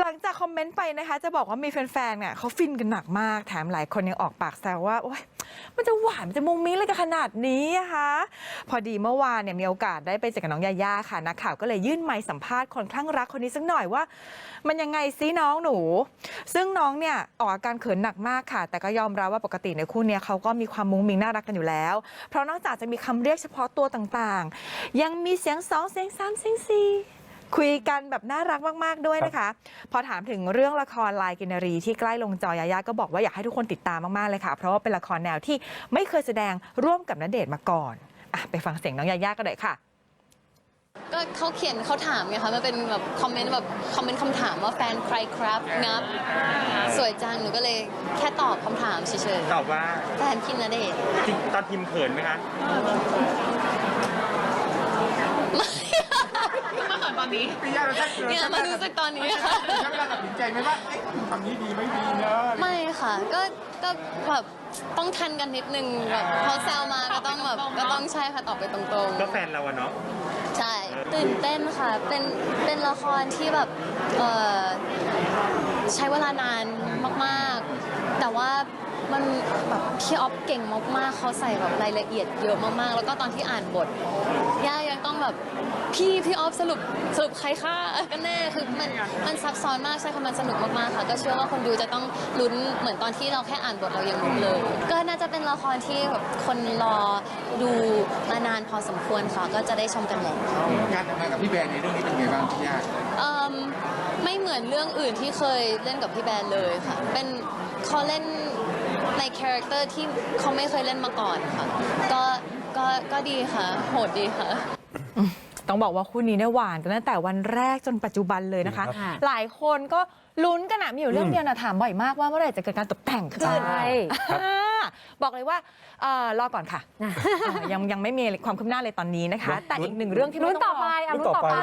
หลังจากคอมเมนต์ไปนะคะ จะบอกว่ามีแฟนๆเนี่ยเขาฟินกันหนักมาก แถมหลายคนยังออกปากแซวว่าโอ๊ยมันจะหวาน มันจะมุ้งมิ้งอะไรกันขนาดนี้อะคะพอดีเมื่อวานเนี่ยมีโอกาสได้ไปเจอกับน้องยาย่าค่ะนักข่าวก็เลยยื่นไมค์สัมภาษณ์คนคลั่งรักคนนี้สักหน่อยว่า มันยังไงซิน้องหนู ซึ่งน้องเนี่ยออกอาการเขินหนักมากค่ะ แต่ก็ยอมรับว่าปกติในคู่เนี้ยเขาก็มีความมุ้งมิ้งน่ารักกันอยู่แล้ว เพราะนอกจากจะมีคำเรียกเฉพาะตัวต่างๆ ยังมีเสียงสองเสียงสามเสียงสี่ คุยกันแบบน่ารักมาก ๆ ด้วยนะคะ พอถามถึงเรื่องละครลายกินนารีที่ใกล้ลงจอยายาก็บอกว่าอยากให้ทุกคนติดตามมาก ๆ เลยค่ะ เพราะว่าเป็นละครแนวที่ไม่เคยแสดงร่วมกับณเดชน์มาก่อนอะไปฟังเสียงน้องยายากันเลยค่ะ ก็เขาเขียนเขาถามไงคะมันเป็นแบบคอมเมนต์แบบคอมเมนต์คำถามว่าแฟนใครครับงับ สวยจังหนูก็เลยแค่ตอบคำถามเฉยตอบว่าๆแฟนพี่ณเดชน์จริงตอนพิมพ์เขินไหมคะ พี่ย่าเราแค่เกิดเนี่ยมารู้สึกตอนนี้ค่ะ ใช้เวลาตัดสินใจไหมว่าเอ๊ะคำนี้ดีไม่ดีเนอะไม่ค่ะ ก็ก็แบบต้องทันกันนิดนึงแบบเขาแซวมาก็ต้องแบบก็ต้องใช่ค่ะตอบไปตรงก็แฟนเราอะเนาะๆ ใช่ ตื่นเต้นค่ะ เป็นเป็นละครที่แบบเอ่อใช้เวลานานมากๆ แต่ว่า มันแบบพี่ออฟเก่งมากๆเขาใส่แบบรายละเอียดเยอะมากๆ แล้วก็ตอนที่อ่านบทย่ายังต้องแบบพี่พี่ออฟสรุปสรุปใครฆ่ากันแน่คือมันมันซับซ้อนมากใช่ค่ะมันสนุกมากๆค่ะ ก็เชื่อว่าคนดูจะต้องลุ้นเหมือนตอนที่เราแค่อ่านบทเรายังลุ้นเลย ก็น่าจะเป็นละครที่แบบคนรอดูมานานพอสมควรค่ะก็จะได้ชมกันแล้วการทำงานกับพี่แบรนด์ในเรื่องนี้เป็นไงบ้างพี่ย่าเอิ่มไม่เหมือนเรื่องอื่นที่เคยเล่นกับพี่แบนเลยค่ะเป็นเขาเล่น ในคาแรคเตอร์ที่เขาไม่เคยเล่นมาก่อนค่ะ ก็ก็ก็ดีค่ะ โหดดีค่ะ ต้องบอกว่าคู่นี้เนี่ยหวานกันตั้งแต่วันแรกจนปัจจุบันเลยนะคะครับ หลายคนก็ลุ้นกันอะมีอยู่เรื่องเดียวนะถามบ่อยมากว่าเมื่อไหร่จะเกิดการตกแต่งขึ้นใช่ อ่าบอกเลยว่าเอ่อรอก่อนค่ะเอ่อยังยังไม่มีความคืบหน้าเลยตอนนี้นะคะ แต่อีกหนึ่งเรื่องที่ลุ้นไม่ต่ต้อองรไปออะลุ้นต่อไป